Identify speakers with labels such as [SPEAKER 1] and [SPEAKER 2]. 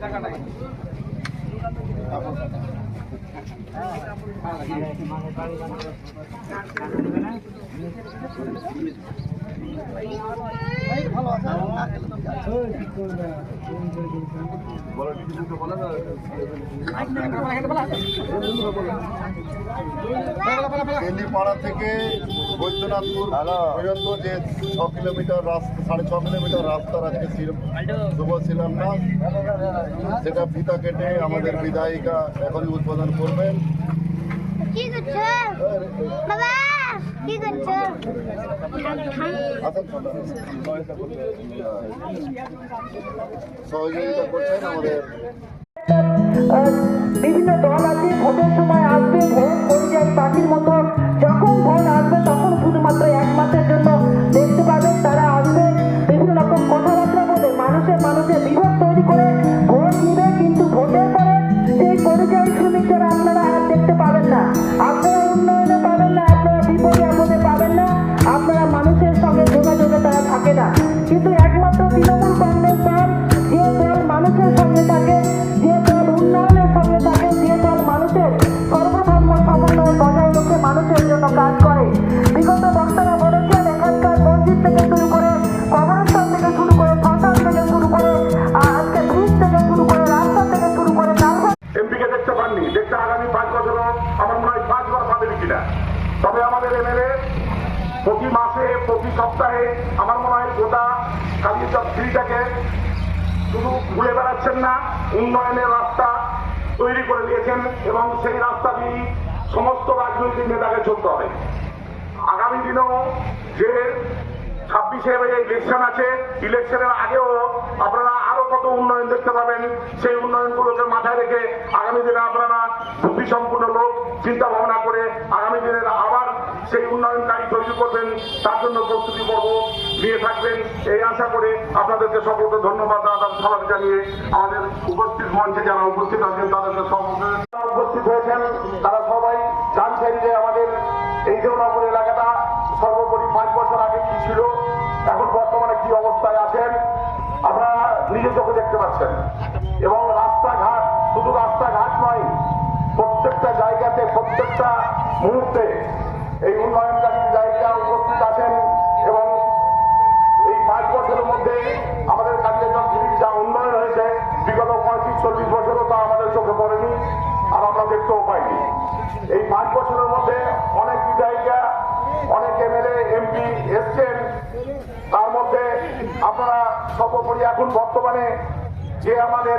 [SPEAKER 1] টাকা তেলিপাড়া থেকে বৈদ্যনাথপুর পর্যন্ত যে ছ কিলোমিটার রাস্তা সাড়ে ছ কিলোমিটার রাস্তার আজকে শুভ শিলান্যাস। সেটা ফিতা কেটে আমাদের বিধায়িকা এখনই উদ্বোধন করবেন।
[SPEAKER 2] বাবা! কি করছ
[SPEAKER 1] সহযোগিতা
[SPEAKER 3] বিভিন্ন দল আছে ভোটের সময় আসবে ভোট পরিযায়ী
[SPEAKER 4] মাসে প্রতি সপ্তাহে। আমার মনে হয় গোটা কালীচক থ্রিটাকে শুধু ঘুরে বেড়াচ্ছেন না, উন্নয়নের রাস্তা তৈরি করে দিয়েছেন এবং সেই রাস্তা দিয়েই সমস্ত রাজনৈতিক নেতাকে চলতে হবে। আগামী দিনেও যে ছাব্বিশে ইলেকশন আছে ইলেকশনের আগেও আপনারা দেখতে পাবেন সেই উন্নয়নগুলোকে মাথায় রেখে আগামী দিনে আপনারা বুদ্ধি সম্পূর্ণ লোক চিন্তা ভাবনা করে আগামী দিনের আবার সেই উন্নয়নকারী তৈরি করবেন, তার জন্য প্রস্তুতি পর্ব নিয়ে থাকবেন। এই আশা করে আপনাদেরকে সকলকে ধন্যবাদ আদান সালাম জানিয়ে আমাদের উপস্থিত মঞ্চে যারা উপস্থিত আছেন, তাদেরকে উপস্থিত হয়েছেন, তারা সবাই জানছেন যে আমাদের এই দেওনাপুর এলাকাটা সর্বোপরি পাঁচ বছর আগে কি ছিল, এখন বর্তমানে কি আপনারা নিজে চোখে দেখতে পাচ্ছেন। এবং রাস্তাঘাট শুধু রাস্তাঘাট নয়, প্রত্যেকটা জায়গাতে, প্রত্যেকটা মুহূর্তে এই উন্নয়নকারী জায়গা উপস্থিত আছেন এবং এই পাঁচ বছরের মধ্যে আমাদের জিনিস যা উন্নয়ন হয়েছে, বিগত পঁয়ত্রিশ, চল্লিশ বছরও তা আমাদের চোখে পড়েনি, আর আমরা দেখতেও পাইনি। এই পাঁচ বছরের আপনারা সর্বোপরি এখন বর্তমানে যে আমাদের